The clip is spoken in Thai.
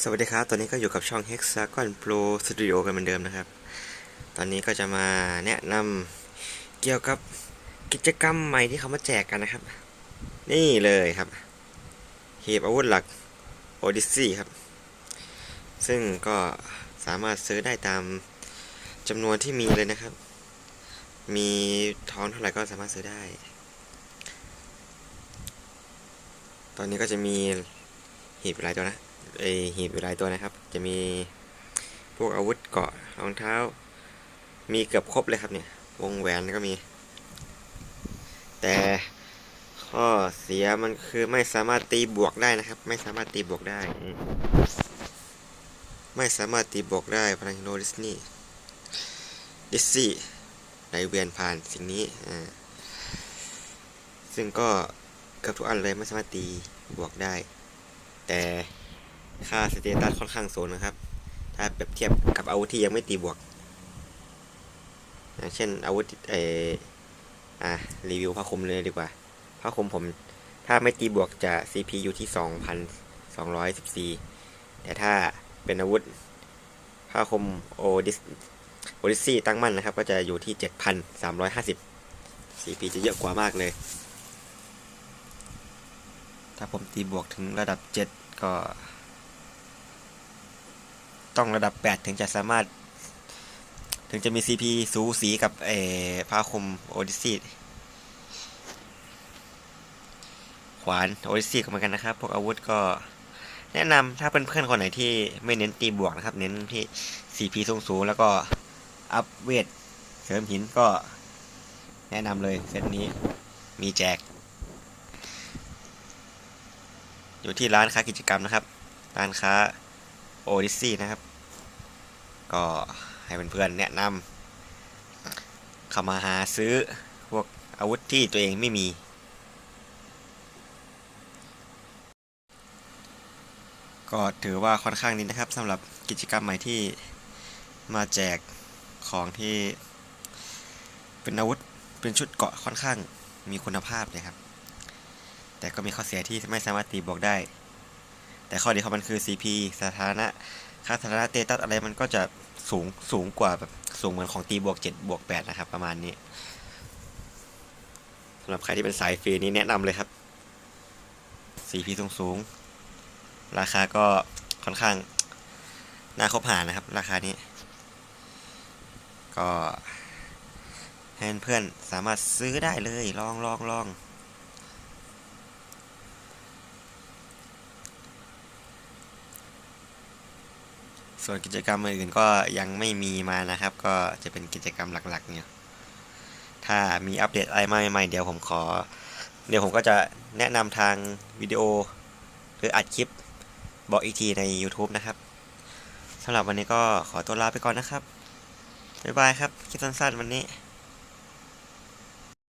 สวัสดีครับ ตอนนี้ก็อยู่กับช่อง Hexagon Pro Studio กันเหมือนเดิมนะครับ ตอนนี้ก็จะมาแนะนำเกี่ยวกับกิจกรรมใหม่ที่เขามาแจกกันนะครับ นี่เลยครับเหีบอาวุธหลัก Odyssey ครับ ซึ่งก็สามารถซื้อได้ตามจำนวนที่มีเลยนะครับ มีทองเท่าไหร่ก็สามารถซื้อได้ ตอนนี้ก็จะมีหีบหลายตัวนะ ไอหีบอยู่หลายตัวนะครับ จะมีพวกอาวุธเกาะรองเท้า มีเกือบครบเลยครับเนี่ยวงแหวนก็มี แต่ข้อเสียมันคือไม่สามารถตีบวกได้นะครับ ไม่สามารถตีบวกได้ ไม่สามารถตีบวกได้พลังโนดิสนี่ดิสซี่ไหลเวียนผ่านสิ่งนี้อ่าซึ่งก็เกือบทุกอันเลยไม่สามารถตีบวกได้ แต่ ค่าสเตตัสค่อนข้างสูงนะครับ ถ้าเปรียบเทียบกับอาวุธที่ยังไม่ตีบวกอย่างเช่นอาวุธเอออะรีวิวผ้าคมเลยดีกว่าผ้าคมผมถ้าไม่ตีบวกจะ CP อยู่ที่ 2,214 แต่ถ้าเป็นอาวุธผ้าคมโอดิสโอดิซี่ตั้งมั่นนะครับ ก็จะอยู่ที่ 7,350 CP จะเยอะกว่ามากเลย ถ้าผมตีบวกถึงระดับ 7 ก็ ต้องระดับ 8 ถึงจะสามารถ ถึงจะมี CP สูสีกับเออผ้าคลุมโอดิซีขวานโอดิซี่ก็เหมือนกันนะครับ พวกอาวุธก็แนะนำถ้าเพื่อนๆคนไหนที่ไม่เน้นตีบวกนะครับ เน้นที่ CP สูงสูงแล้วก็อัพเวทเสริมหินก็แนะนำเลยเซตนี้มีแจก อยู่ที่ร้านค้ากิจกรรมนะครับ ร้านค้า โอดิซี่นะครับ ก็ให้เพื่อนๆแนะนำเข้ามาหาซื้อพวกอาวุธที่ตัวเองไม่มี ก็ถือว่าค่อนข้างดีนะครับสำหรับกิจกรรมใหม่ที่มาแจกของที่เป็นอาวุธเป็นชุดเกราะค่อนข้างมีคุณภาพเลยครับ แต่ก็มีข้อเสียที่ไม่สามารถตีบวกได้ แต่ข้อดีของมันคือ CP สถานะค่าสถานะเตตัสอะไรมันก็จะสูงสูงกว่าแบบสูงเหมือนของตีบวก7บวก8นะครับ ประมาณนี้สำหรับใครที่เป็นสายฟรีนี้แนะนำเลยครับ CP สูงสูงๆราคาก็ค่อนข้างน่าคบหานะครับ ราคานี้ ก็ให้เพื่อนสามารถซื้อได้เลยลองลองลอง ส่วนกิจกรรมอื่นๆก็ยังไม่มีมานะครับ ก็จะเป็นกิจกรรมหลักๆ เนี่ย ถ้ามีอัปเดตอะไรใหม่ๆเดี๋ยวผมขอ เดี๋ยวผมก็จะแนะนำทางวิดีโอ หรืออัดคลิปบอกอีกทีใน YouTube นะครับสำหรับวันนี้ก็ขอตัวลาไปก่อนนะครับ บ๊ายบายครับ คิดสั้นๆวันนี้